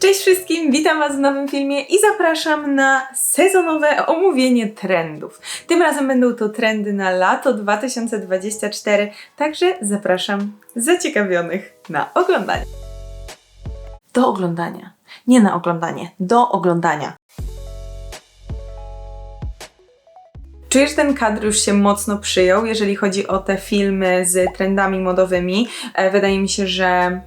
Cześć wszystkim, witam Was w nowym filmie i zapraszam na sezonowe omówienie trendów. Tym razem będą to trendy na lato 2024, także zapraszam zaciekawionych na oglądanie. Do oglądania. Nie na oglądanie, do oglądania. Czujesz, ten kadr już się mocno przyjął, jeżeli chodzi o te filmy z trendami modowymi. E, Wydaje mi się, że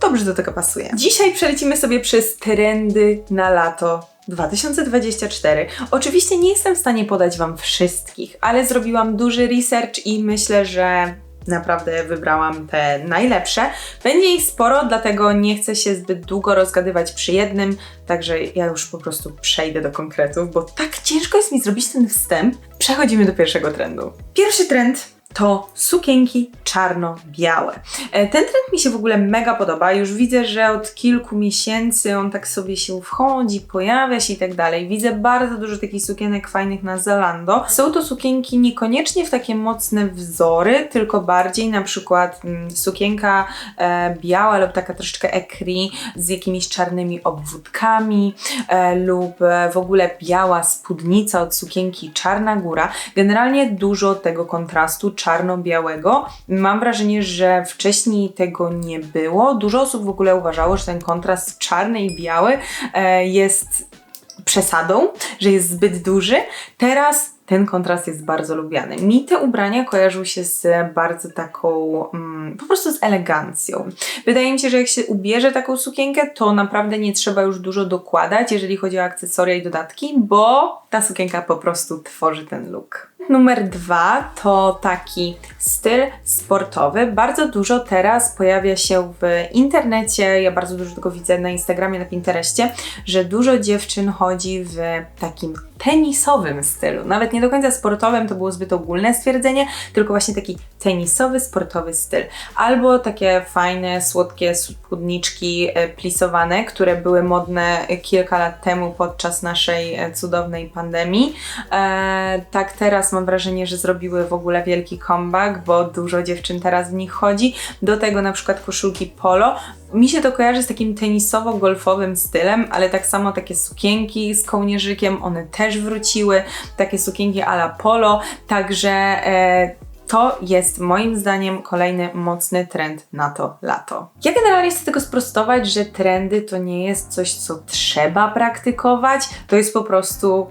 dobrze do tego pasuje. Dzisiaj przelecimy sobie przez trendy na lato 2024. Oczywiście nie jestem w stanie podać Wam wszystkich, ale zrobiłam duży research i myślę, że naprawdę wybrałam te najlepsze. Będzie ich sporo, dlatego nie chcę się zbyt długo rozgadywać przy jednym, także ja już po prostu przejdę do konkretów, bo tak ciężko jest mi zrobić ten wstęp. Przechodzimy do pierwszego trendu. Pierwszy trend to sukienki czarno-białe. E, Ten trend mi się w ogóle mega podoba. Już widzę, że od kilku miesięcy on tak sobie się wchodzi, pojawia się i tak dalej. Widzę bardzo dużo takich sukienek fajnych na Zalando. Są to sukienki niekoniecznie w takie mocne wzory, tylko bardziej na przykład mm, sukienka e, biała lub taka troszeczkę ekri z jakimiś czarnymi obwódkami e, lub e, w ogóle biała spódnica od sukienki czarna góra. Generalnie dużo tego kontrastu czarno-białego. Mam wrażenie, że wcześniej tego nie było. Dużo osób w ogóle uważało, że ten kontrast czarny i biały e, jest przesadą, że jest zbyt duży. Teraz ten kontrast jest bardzo lubiany. Mi te ubrania kojarzą się z bardzo taką, mm, po prostu z elegancją. Wydaje mi się, że jak się ubierze taką sukienkę, to naprawdę nie trzeba już dużo dokładać, jeżeli chodzi o akcesoria i dodatki, bo ta sukienka po prostu tworzy ten look. Numer dwa to taki styl sportowy. Bardzo dużo teraz pojawia się w internecie, ja bardzo dużo tego widzę na Instagramie, na Pinterestie, że dużo dziewczyn chodzi w takim tenisowym stylu. Nawet nie do końca sportowym, to było zbyt ogólne stwierdzenie, tylko właśnie taki tenisowy, sportowy styl. Albo takie fajne, słodkie spódniczki e, plisowane, które były modne kilka lat temu podczas naszej e, cudownej pandemii. E, tak teraz mam wrażenie, że zrobiły w ogóle wielki comeback, bo dużo dziewczyn teraz w nich chodzi. Do tego na przykład koszulki polo. Mi się to kojarzy z takim tenisowo-golfowym stylem, ale tak samo takie sukienki z kołnierzykiem, one też wróciły, takie sukienki a la polo, także e, to jest moim zdaniem kolejny mocny trend na to lato. Ja generalnie chcę tylko sprostować, że trendy to nie jest coś, co trzeba praktykować, to jest po prostu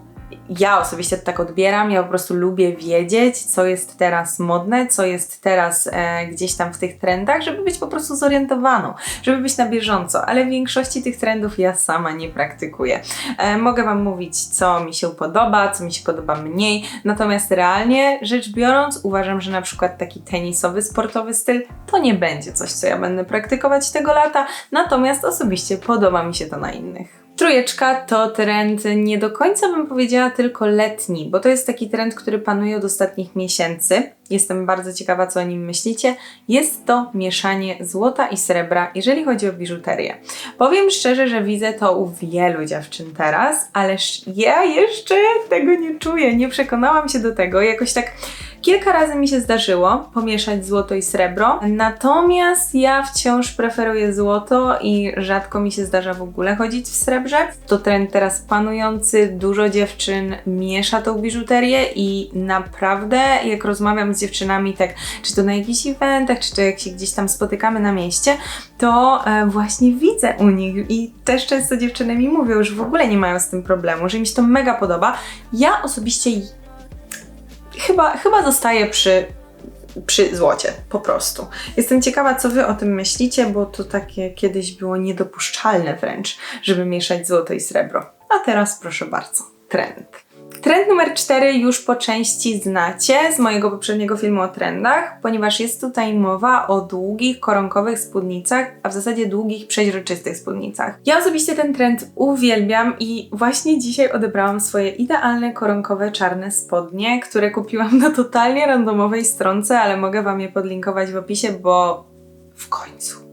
ja osobiście tak odbieram, ja po prostu lubię wiedzieć, co jest teraz modne, co jest teraz e, gdzieś tam w tych trendach, żeby być po prostu zorientowaną, żeby być na bieżąco, ale w większości tych trendów ja sama nie praktykuję. E, mogę Wam mówić, co mi się podoba, co mi się podoba mniej, natomiast realnie rzecz biorąc, uważam, że na przykład taki tenisowy, sportowy styl to nie będzie coś, co ja będę praktykować tego lata, natomiast osobiście podoba mi się to na innych. Trójeczka to trend nie do końca bym powiedziała tylko letni, bo to jest taki trend, który panuje od ostatnich miesięcy. Jestem bardzo ciekawa, co o nim myślicie. Jest to mieszanie złota i srebra, jeżeli chodzi o biżuterię. Powiem szczerze, że widzę to u wielu dziewczyn teraz, ale ja jeszcze tego nie czuję, nie przekonałam się do tego. Jakoś tak Kilka razy mi się zdarzyło pomieszać złoto i srebro, natomiast ja wciąż preferuję złoto i rzadko mi się zdarza w ogóle chodzić w srebrze. To trend teraz panujący, dużo dziewczyn miesza tą biżuterię i naprawdę jak rozmawiam z dziewczynami tak, czy to na jakichś eventach, czy to jak się gdzieś tam spotykamy na mieście, to e, właśnie widzę u nich i też często dziewczyny mi mówią, że w ogóle nie mają z tym problemu, że mi się to mega podoba. Ja osobiście chyba, chyba zostaję przy, przy złocie, po prostu. Jestem ciekawa, co Wy o tym myślicie, bo to takie kiedyś było niedopuszczalne wręcz, żeby mieszać złoto i srebro. A teraz proszę bardzo, trend. Trend numer 4 już po części znacie z mojego poprzedniego filmu o trendach, ponieważ jest tutaj mowa o długich, koronkowych spódnicach, a w zasadzie długich, przeźroczystych spódnicach. Ja osobiście ten trend uwielbiam i właśnie dzisiaj odebrałam swoje idealne koronkowe czarne spodnie, które kupiłam na totalnie randomowej stronce, ale mogę Wam je podlinkować w opisie, bo w końcu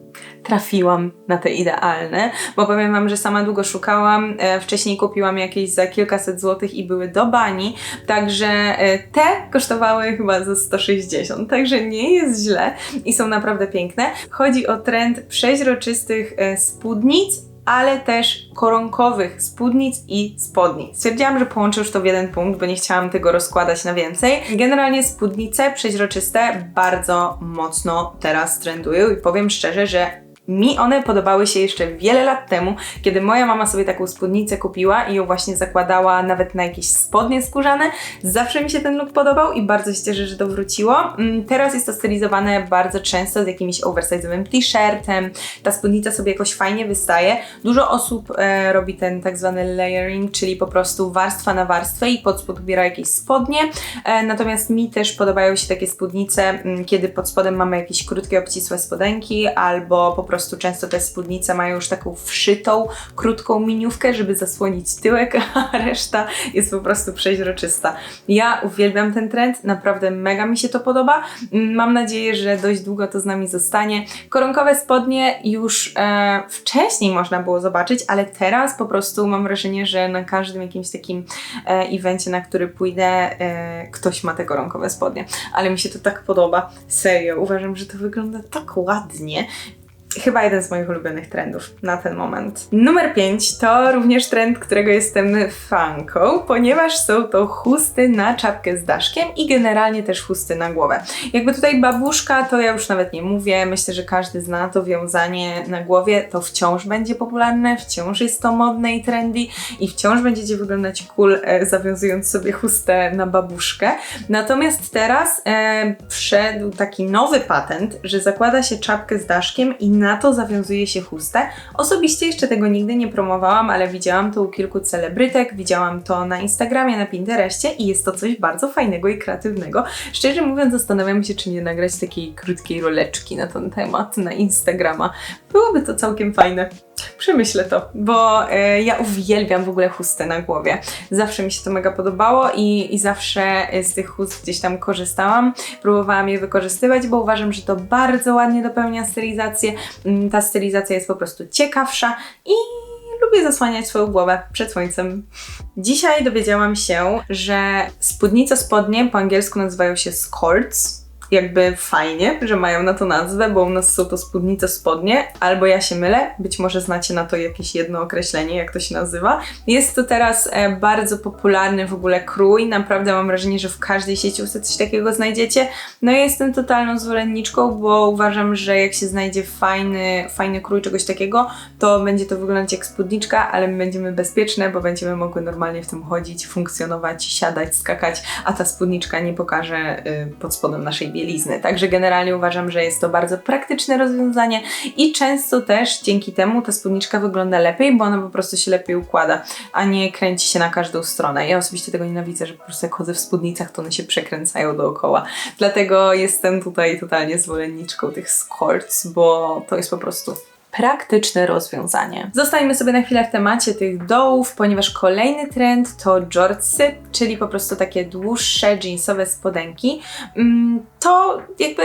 trafiłam na te idealne, bo powiem Wam, że sama długo szukałam. E, wcześniej kupiłam jakieś za kilkaset złotych i były do bani, także e, te kosztowały chyba za 160, także nie jest źle i są naprawdę piękne. Chodzi o trend przeźroczystych e, spódnic ale też koronkowych spódnic i spodni. Stwierdziłam, że połączę już to w jeden punkt, bo nie chciałam tego rozkładać na więcej. Generalnie spódnice przeźroczyste bardzo mocno teraz trendują i powiem szczerze, że mi one podobały się jeszcze wiele lat temu, kiedy moja mama sobie taką spódnicę kupiła i ją właśnie zakładała nawet na jakieś spodnie skórzane. Zawsze mi się ten look podobał i bardzo się cieszę, że to wróciło. Mm, teraz jest to stylizowane bardzo często z jakimś oversize'owym t-shirtem. Ta spódnica sobie jakoś fajnie wystaje. Dużo osób e, robi ten tak zwany layering, czyli po prostu warstwa na warstwę i pod spód ubiera jakieś spodnie. E, natomiast mi też podobają się takie spódnice, mm, kiedy pod spodem mamy jakieś krótkie, obcisłe spodenki albo po prostu prostu często te spódnice mają już taką wszytą, krótką miniówkę, żeby zasłonić tyłek, a reszta jest po prostu przeźroczysta. Ja uwielbiam ten trend, naprawdę mega mi się to podoba. Mam nadzieję, że dość długo to z nami zostanie. Koronkowe spodnie już e, wcześniej można było zobaczyć, ale teraz po prostu mam wrażenie, że na każdym jakimś takim e, evencie, na który pójdę, e, ktoś ma te koronkowe spodnie. Ale mi się to tak podoba. Serio, uważam, że to wygląda tak ładnie chyba jeden z moich ulubionych trendów na ten moment. Numer 5 to również trend, którego jestem fanką, ponieważ są to chusty na czapkę z daszkiem i generalnie też chusty na głowę. Jakby tutaj babuszka, to ja już nawet nie mówię, myślę, że każdy zna to wiązanie na głowie, to wciąż będzie popularne, wciąż jest to modne i trendy i wciąż będziecie wyglądać cool e, zawiązując sobie chustę na babuszkę. Natomiast teraz e, wszedł taki nowy patent, że zakłada się czapkę z daszkiem i to zawiązuje się chustę. Osobiście jeszcze tego nigdy nie promowałam, ale widziałam to u kilku celebrytek, widziałam to na Instagramie, na Pinterestie i jest to coś bardzo fajnego i kreatywnego. Szczerze mówiąc, zastanawiam się, czy nie nagrać takiej krótkiej roleczki na ten temat na Instagrama. Byłoby to całkiem fajne. Przemyślę to, bo e, ja uwielbiam w ogóle chustę na głowie. Zawsze mi się to mega podobało i, i zawsze z tych chust gdzieś tam korzystałam. Próbowałam je wykorzystywać, bo uważam, że to bardzo ładnie dopełnia stylizację. Mm, ta stylizacja jest po prostu ciekawsza i lubię zasłaniać swoją głowę przed słońcem. Dzisiaj dowiedziałam się, że spódnica spodnie po angielsku nazywają się skirts jakby fajnie, że mają na to nazwę, bo u nas są to spódnice spodnie, albo ja się mylę, być może znacie na to jakieś jedno określenie, jak to się nazywa. Jest to teraz e, bardzo popularny w ogóle krój, naprawdę mam wrażenie, że w każdej sieci coś takiego znajdziecie. No ja jestem totalną zwolenniczką, bo uważam, że jak się znajdzie fajny, fajny krój czegoś takiego, to będzie to wyglądać jak spódniczka, ale my będziemy bezpieczne, bo będziemy mogły normalnie w tym chodzić, funkcjonować, siadać, skakać, a ta spódniczka nie pokaże y, pod spodem naszej bielizny. Także generalnie uważam, że jest to bardzo praktyczne rozwiązanie i często też dzięki temu ta spódniczka wygląda lepiej, bo ona po prostu się lepiej układa, a nie kręci się na każdą stronę. Ja osobiście tego nienawidzę, że po prostu jak chodzę w spódnicach, to one się przekręcają dookoła. Dlatego jestem tutaj totalnie zwolenniczką tych skirts, bo to jest po prostu praktyczne rozwiązanie. Zostańmy sobie na chwilę w temacie tych dołów, ponieważ kolejny trend to jortsy, czyli po prostu takie dłuższe jeansowe spodenki. Mm, to jakby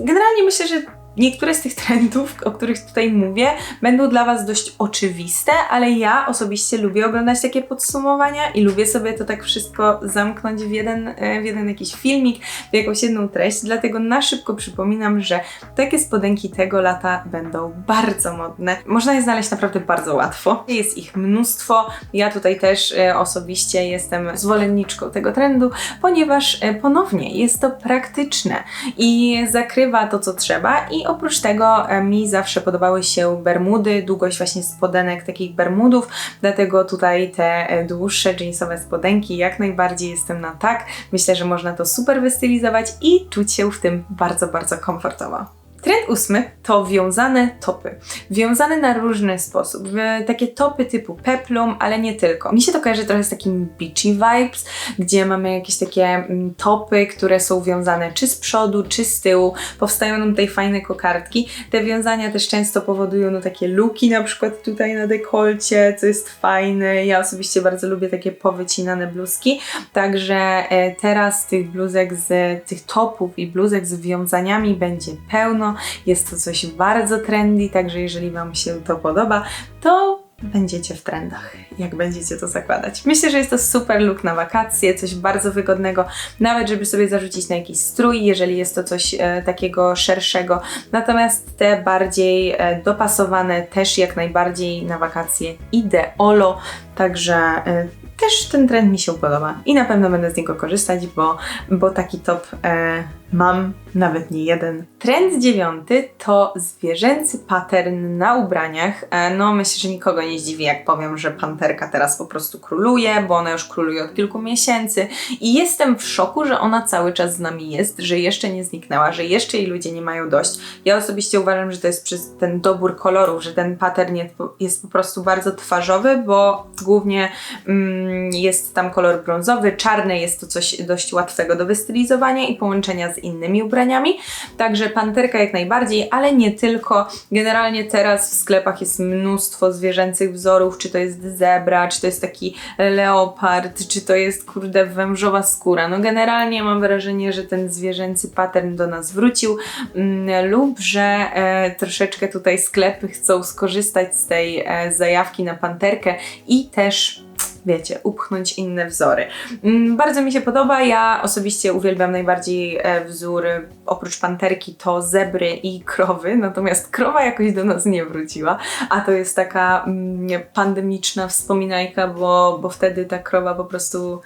generalnie myślę, że Niektóre z tych trendów, o których tutaj mówię, będą dla Was dość oczywiste, ale ja osobiście lubię oglądać takie podsumowania i lubię sobie to tak wszystko zamknąć w jeden, e, w jeden jakiś filmik, w jakąś jedną treść, dlatego na szybko przypominam, że takie spodenki tego lata będą bardzo modne. Można je znaleźć naprawdę bardzo łatwo. Jest ich mnóstwo. Ja tutaj też e, osobiście jestem zwolenniczką tego trendu, ponieważ e, ponownie jest to praktyczne i zakrywa to, co trzeba i oprócz tego e, mi zawsze podobały się bermudy, długość właśnie spodenek takich bermudów, dlatego tutaj te e, dłuższe jeansowe spodenki jak najbardziej jestem na tak. Myślę, że można to super wystylizować i czuć się w tym bardzo, bardzo komfortowo. Trend ósmy to wiązane topy. Wiązane na różny sposób. Takie topy typu peplum, ale nie tylko. Mi się to kojarzy trochę z takim beachy vibes, gdzie mamy jakieś takie mm, topy, które są wiązane czy z przodu, czy z tyłu. Powstają nam tutaj fajne kokardki. Te wiązania też często powodują no, takie luki, na przykład tutaj na dekolcie, co jest fajne. Ja osobiście bardzo lubię takie powycinane bluzki. Także e, teraz tych bluzek z tych topów i bluzek z wiązaniami będzie pełno. Jest to coś bardzo trendy, także jeżeli Wam się to podoba, to będziecie w trendach, jak będziecie to zakładać. Myślę, że jest to super look na wakacje, coś bardzo wygodnego, nawet żeby sobie zarzucić na jakiś strój, jeżeli jest to coś e, takiego szerszego. Natomiast te bardziej e, dopasowane też jak najbardziej na wakacje ideolo, także e, też ten trend mi się podoba i na pewno będę z niego korzystać, bo, bo taki top e, mam nawet nie jeden. Trend dziewiąty to zwierzęcy pattern na ubraniach. E, no myślę, że nikogo nie zdziwi, jak powiem, że panterka teraz po prostu króluje, bo ona już króluje od kilku miesięcy i jestem w szoku, że ona cały czas z nami jest, że jeszcze nie zniknęła, że jeszcze jej ludzie nie mają dość. Ja osobiście uważam, że to jest przez ten dobór kolorów, że ten pattern jest po prostu bardzo twarzowy, bo głównie mm, jest tam kolor brązowy, czarny jest to coś dość łatwego do wystylizowania i połączenia innymi ubraniami. Także panterka jak najbardziej, ale nie tylko. Generalnie teraz w sklepach jest mnóstwo zwierzęcych wzorów, czy to jest zebra, czy to jest taki leopard, czy to jest kurde wężowa skóra. No generalnie mam wrażenie, że ten zwierzęcy pattern do nas wrócił mm, lub że e, troszeczkę tutaj sklepy chcą skorzystać z tej e, zajawki na panterkę i też wiecie, upchnąć inne wzory. Mm, bardzo mi się podoba. Ja osobiście uwielbiam najbardziej e, wzór oprócz panterki to zebry i krowy, natomiast krowa jakoś do nas nie wróciła, a to jest taka mm, pandemiczna wspominajka, bo, bo wtedy ta krowa po prostu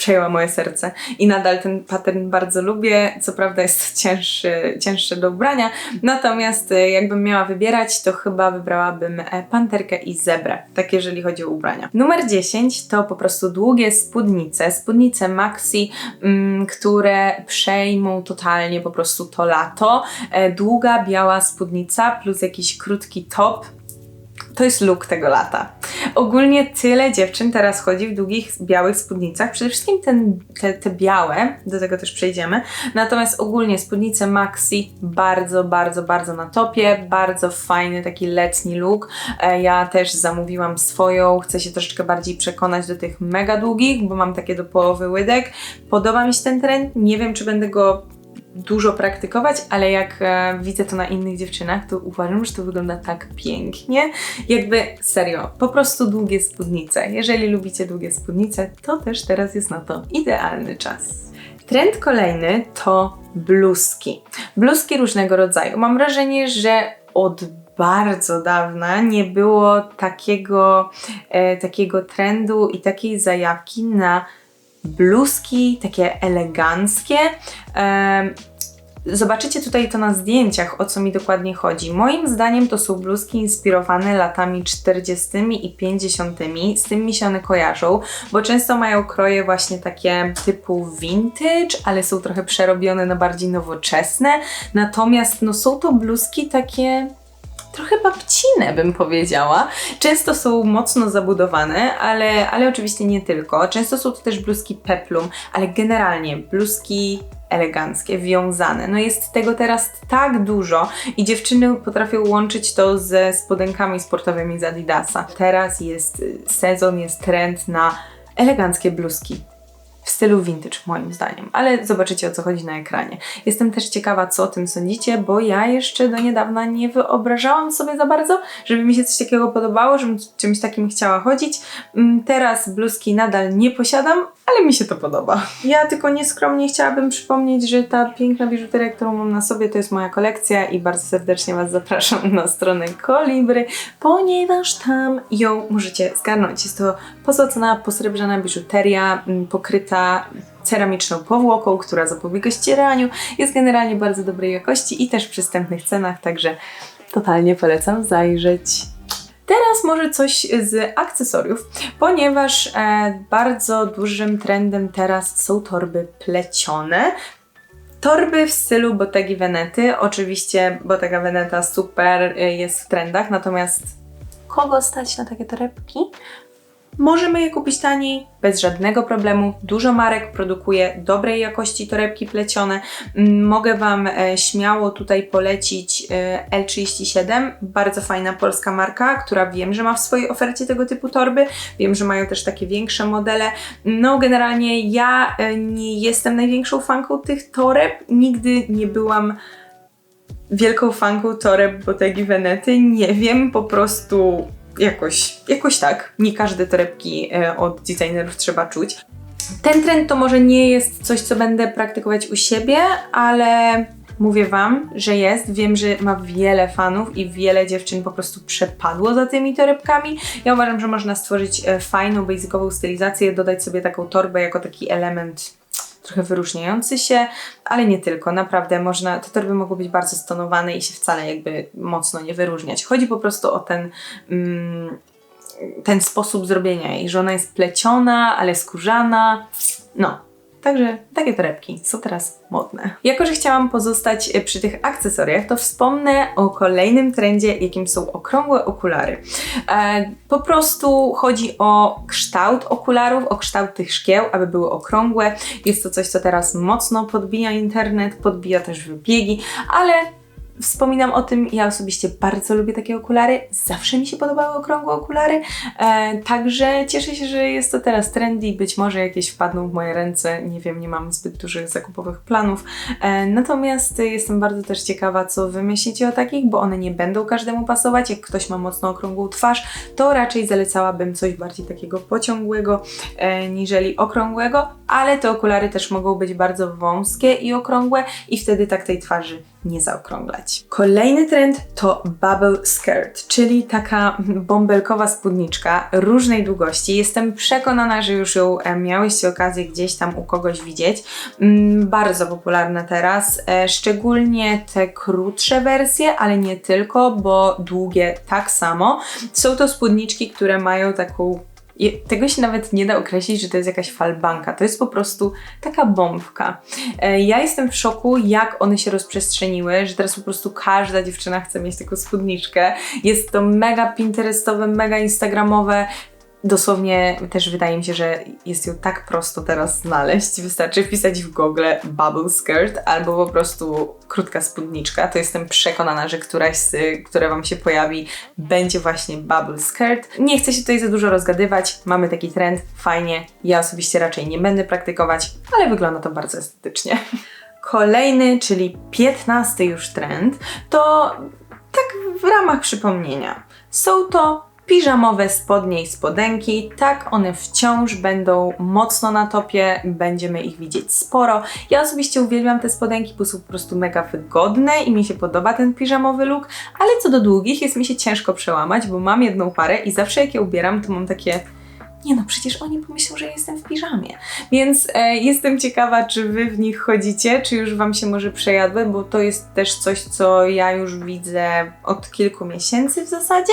przejęła moje serce i nadal ten pattern bardzo lubię. Co prawda jest cięższy, cięższy do ubrania, natomiast e, jakbym miała wybierać, to chyba wybrałabym e, panterkę i zebrę, tak jeżeli chodzi o ubrania. Numer 10 to po prostu długie spódnice, spódnice maxi, mm, które przejmą totalnie po prostu to lato. E, długa, biała spódnica plus jakiś krótki top to jest look tego lata. Ogólnie tyle dziewczyn teraz chodzi w długich, białych spódnicach. Przede wszystkim ten, te, te białe, do tego też przejdziemy. Natomiast ogólnie spódnice maxi bardzo, bardzo, bardzo na topie. Bardzo fajny, taki letni look. E, ja też zamówiłam swoją. Chcę się troszeczkę bardziej przekonać do tych mega długich, bo mam takie do połowy łydek. Podoba mi się ten trend. Nie wiem, czy będę go dużo praktykować, ale jak e, widzę to na innych dziewczynach, to uważam, że to wygląda tak pięknie. Jakby serio, po prostu długie spódnice. Jeżeli lubicie długie spódnice, to też teraz jest na to idealny czas. Trend kolejny to bluzki. Bluzki różnego rodzaju. Mam wrażenie, że od bardzo dawna nie było takiego, e, takiego trendu i takiej zajawki na bluzki, takie eleganckie. Zobaczycie tutaj to na zdjęciach, o co mi dokładnie chodzi. Moim zdaniem to są bluzki inspirowane latami 40. i 50. Z tym mi się one kojarzą, bo często mają kroje właśnie takie typu vintage, ale są trochę przerobione na bardziej nowoczesne. Natomiast no, są to bluzki takie trochę babcine, bym powiedziała. Często są mocno zabudowane, ale, ale oczywiście nie tylko. Często są to też bluzki peplum, ale generalnie bluzki eleganckie, wiązane. No jest tego teraz tak dużo i dziewczyny potrafią łączyć to ze spodenkami sportowymi z Adidasa. Teraz jest sezon, jest trend na eleganckie bluzki w stylu vintage moim zdaniem, ale zobaczycie o co chodzi na ekranie. Jestem też ciekawa, co o tym sądzicie, bo ja jeszcze do niedawna nie wyobrażałam sobie za bardzo, żeby mi się coś takiego podobało, żebym czymś takim chciała chodzić. Mm, teraz bluzki nadal nie posiadam, ale mi się to podoba. Ja tylko nieskromnie chciałabym przypomnieć, że ta piękna biżuteria, którą mam na sobie, to jest moja kolekcja i bardzo serdecznie Was zapraszam na stronę Kolibry, ponieważ tam ją możecie zgarnąć. Jest to pozłacana, posrebrzana biżuteria mm, ceramiczną powłoką, która zapobiega ścieraniu. Jest generalnie bardzo dobrej jakości i też w przystępnych cenach, także totalnie polecam zajrzeć. Teraz może coś z akcesoriów, ponieważ e, bardzo dużym trendem teraz są torby plecione. Torby w stylu Bottegi Venety. Oczywiście Bottega Veneta super e, jest w trendach, natomiast kogo stać na takie torebki? Możemy je kupić taniej, bez żadnego problemu. Dużo marek produkuje dobrej jakości torebki plecione. Mm, mogę Wam e, śmiało tutaj polecić e, L37, bardzo fajna polska marka, która wiem, że ma w swojej ofercie tego typu torby. Wiem, że mają też takie większe modele. No, generalnie ja e, nie jestem największą fanką tych toreb. Nigdy nie byłam wielką fanką toreb Bottegi Venety. Nie wiem po prostu jakoś, jakoś tak. Nie każde torebki e, od designerów trzeba czuć. Ten trend to może nie jest coś, co będę praktykować u siebie, ale mówię Wam, że jest. Wiem, że ma wiele fanów i wiele dziewczyn po prostu przepadło za tymi torebkami. Ja uważam, że można stworzyć e, fajną, basicową stylizację, dodać sobie taką torbę jako taki element trochę wyróżniający się, ale nie tylko. Naprawdę można, te torby mogą być bardzo stonowane i się wcale jakby mocno nie wyróżniać. Chodzi po prostu o ten mm, ten sposób zrobienia jej, że ona jest pleciona, ale skórzana. No, Także takie torebki są teraz modne. Jako, że chciałam pozostać e, przy tych akcesoriach, to wspomnę o kolejnym trendzie, jakim są okrągłe okulary. E, po prostu chodzi o kształt okularów, o kształt tych szkieł, aby były okrągłe. Jest to coś, co teraz mocno podbija internet, podbija też wybiegi, ale Wspominam o tym, ja osobiście bardzo lubię takie okulary, zawsze mi się podobały okrągłe okulary, e, także cieszę się, że jest to teraz trendy, być może jakieś wpadną w moje ręce, nie wiem, nie mam zbyt dużych zakupowych planów, e, natomiast jestem bardzo też ciekawa, co wy myślicie o takich, bo one nie będą każdemu pasować, jak ktoś ma mocno okrągłą twarz, to raczej zalecałabym coś bardziej takiego pociągłego, e, niżeli okrągłego, ale te okulary też mogą być bardzo wąskie i okrągłe i wtedy tak tej twarzy nie zaokrąglać. Kolejny trend to bubble skirt, czyli taka bąbelkowa spódniczka różnej długości. Jestem przekonana, że już ją e, miałyście okazję gdzieś tam u kogoś widzieć. Mm, bardzo popularna teraz, e, szczególnie te krótsze wersje, ale nie tylko, bo długie tak samo. Są to spódniczki, które mają taką tego się nawet nie da określić, że to jest jakaś falbanka. To jest po prostu taka bombka. E, ja jestem w szoku, jak one się rozprzestrzeniły, że teraz po prostu każda dziewczyna chce mieć taką spódniczkę. Jest to mega pinterestowe, mega instagramowe dosłownie też wydaje mi się, że jest ją tak prosto teraz znaleźć. Wystarczy wpisać w Google bubble skirt albo po prostu krótka spódniczka. To jestem przekonana, że któraś z, która Wam się pojawi, będzie właśnie bubble skirt. Nie chcę się tutaj za dużo rozgadywać. Mamy taki trend, fajnie. Ja osobiście raczej nie będę praktykować, ale wygląda to bardzo estetycznie. Kolejny, czyli piętnasty już trend, to tak w ramach przypomnienia. Są to piżamowe spodnie i spodenki. Tak, one wciąż będą mocno na topie, będziemy ich widzieć sporo. Ja osobiście uwielbiam te spodenki, bo są po prostu mega wygodne i mi się podoba ten piżamowy look, ale co do długich jest mi się ciężko przełamać, bo mam jedną parę i zawsze jak je ubieram, to mam takie nie no, przecież oni pomyślą, że jestem w piżamie. Więc e, jestem ciekawa, czy wy w nich chodzicie, czy już wam się może przejadły, bo to jest też coś, co ja już widzę od kilku miesięcy w zasadzie.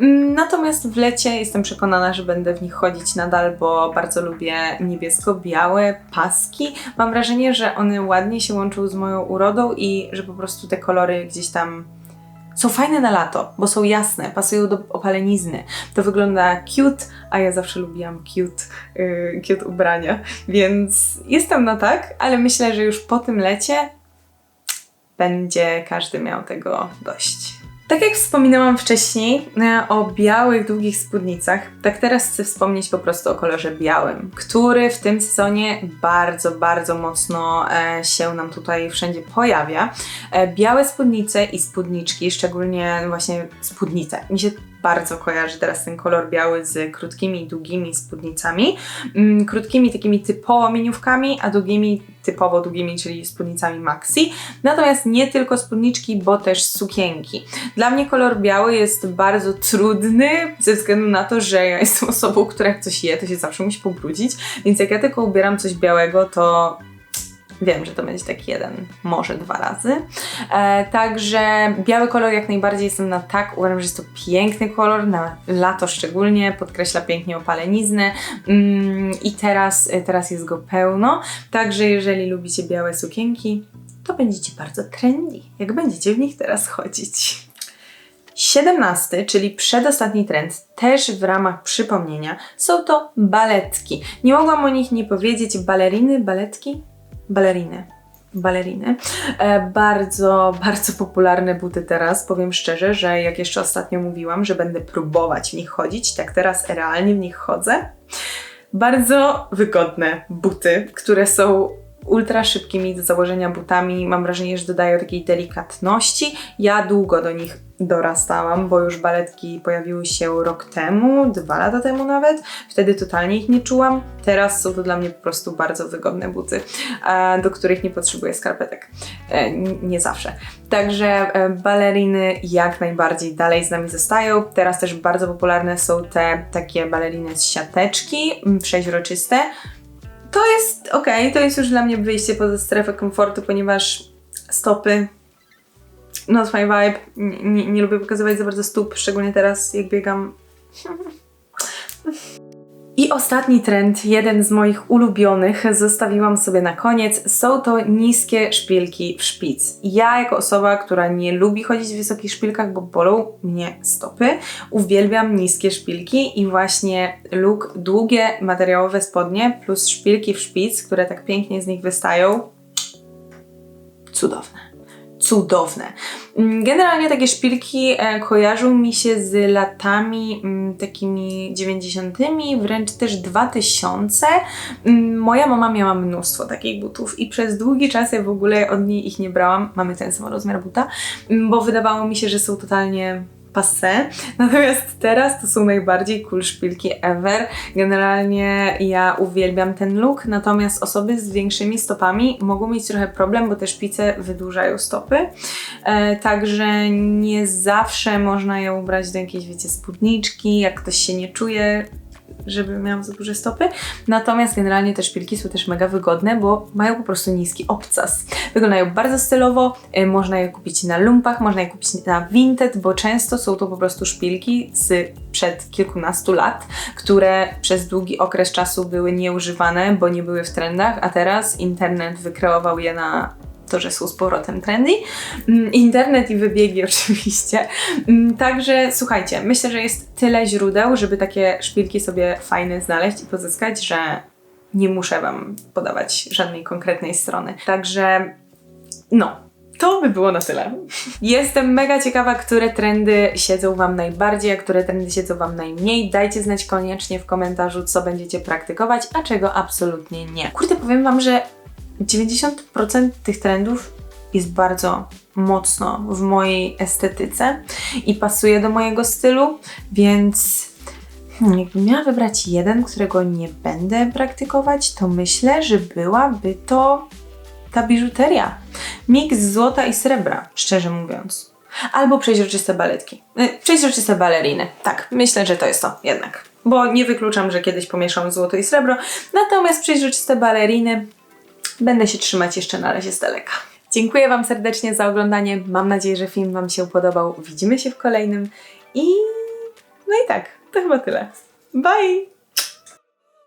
Mm, natomiast w lecie jestem przekonana, że będę w nich chodzić nadal, bo bardzo lubię niebiesko-białe paski. Mam wrażenie, że one ładnie się łączą z moją urodą i że po prostu te kolory gdzieś tam są fajne na lato, bo są jasne, pasują do opalenizny. To wygląda cute, a ja zawsze lubiłam cute, yy, cute ubrania, więc jestem na tak, ale myślę, że już po tym lecie będzie każdy miał tego dość. Tak jak wspominałam wcześniej e, o białych, długich spódnicach, tak teraz chcę wspomnieć po prostu o kolorze białym, który w tym sezonie bardzo, bardzo mocno e, się nam tutaj wszędzie pojawia. E, białe spódnice i spódniczki, szczególnie właśnie spódnice. Mi się bardzo kojarzy teraz ten kolor biały z krótkimi, długimi spódnicami. Mm, krótkimi takimi typowo miniówkami, a długimi typowo długimi, czyli spódnicami maxi. Natomiast nie tylko spódniczki, bo też sukienki. Dla mnie kolor biały jest bardzo trudny ze względu na to, że ja jestem osobą, która jak coś je, to się zawsze musi pobrudzić, więc jak ja tylko ubieram coś białego, to Wiem, że to będzie tak jeden, może dwa razy. E, także biały kolor jak najbardziej jestem na tak. Uważam, że jest to piękny kolor, na lato szczególnie, podkreśla pięknie opaleniznę mm, i teraz, e, teraz jest go pełno. Także jeżeli lubicie białe sukienki, to będziecie bardzo trendy, jak będziecie w nich teraz chodzić. 17, czyli przedostatni trend, też w ramach przypomnienia, są to baletki. Nie mogłam o nich nie powiedzieć baleriny, baletki, baleriny. Baleriny. E, bardzo, bardzo popularne buty teraz. Powiem szczerze, że jak jeszcze ostatnio mówiłam, że będę próbować w nich chodzić, tak teraz realnie w nich chodzę. Bardzo wygodne buty, które są ultra szybkimi do założenia butami. Mam wrażenie, że dodają takiej delikatności. Ja długo do nich dorastałam, bo już baletki pojawiły się rok temu, dwa lata temu nawet. Wtedy totalnie ich nie czułam. Teraz są to dla mnie po prostu bardzo wygodne buty, e, do których nie potrzebuję skarpetek. E, Nie zawsze. Także e, baleriny jak najbardziej dalej z nami zostają. Teraz też bardzo popularne są te takie baleriny z siateczki, przeźroczyste. To jest okej, to jest już dla mnie wyjście poza strefę komfortu, ponieważ stopy not my vibe. Nie, nie, lubię pokazywać za bardzo stóp, szczególnie teraz jak biegam. I ostatni trend, jeden z moich ulubionych, zostawiłam sobie na koniec. Są to niskie szpilki w szpic. Ja, jako osoba, która nie lubi chodzić w wysokich szpilkach, bo bolą mnie stopy, uwielbiam niskie szpilki i właśnie look długie materiałowe spodnie plus szpilki w szpic, które tak pięknie z nich wystają. Cudowne cudowne. Mm, Generalnie takie szpilki e, kojarzą mi się z latami mm, takimi 90., wręcz też 2000. Mm, Moja mama miała mnóstwo takich butów i przez długi czas ja w ogóle od niej ich nie brałam. Mamy ten sam rozmiar buta, bo wydawało mi się, że są totalnie passe. Natomiast teraz to są najbardziej cool szpilki ever. Generalnie ja uwielbiam ten look, natomiast osoby z większymi stopami mogą mieć trochę problem, bo te szpice wydłużają stopy. E, także nie zawsze można je ubrać do jakiejś, wiecie, spódniczki, jak ktoś się nie czuje żeby miał za duże stopy. Natomiast generalnie te szpilki są też mega wygodne, bo mają po prostu niski obcas. Wyglądają bardzo stylowo, y, można je kupić na lumpach, można je kupić na Vinted, bo często są to po prostu szpilki z przed kilkunastu lat, które przez długi okres czasu były nieużywane, bo nie były w trendach, a teraz internet wykreował je na to, że są z powrotem trendy. Mm, Internet i wybiegi oczywiście. Mm, Także słuchajcie, myślę, że jest tyle źródeł, żeby takie szpilki sobie fajne znaleźć i pozyskać, że nie muszę Wam podawać żadnej konkretnej strony. Także no, to by było na tyle. Jestem mega ciekawa, które trendy siedzą Wam najbardziej, a które trendy siedzą Wam najmniej. Dajcie znać koniecznie w komentarzu, co będziecie praktykować, a czego absolutnie nie. Kurde, powiem Wam, że 90% tych trendów jest bardzo mocno w mojej estetyce i pasuje do mojego stylu, więc hmm, jakbym miała wybrać jeden, którego nie będę praktykować, to myślę, że byłaby to ta biżuteria. Miks złota i srebra, szczerze mówiąc. Albo przeźroczyste baletki. Y, Przeźroczyste baleriny. Tak, myślę, że to jest to jednak. Bo nie wykluczam, że kiedyś pomieszam złoto i srebro. Natomiast przeźroczyste baleriny będę się trzymać jeszcze na razie z daleka. Dziękuję Wam serdecznie za oglądanie. Mam nadzieję, że film Wam się podobał. Widzimy się w kolejnym. I no i tak, to chyba tyle. Bye!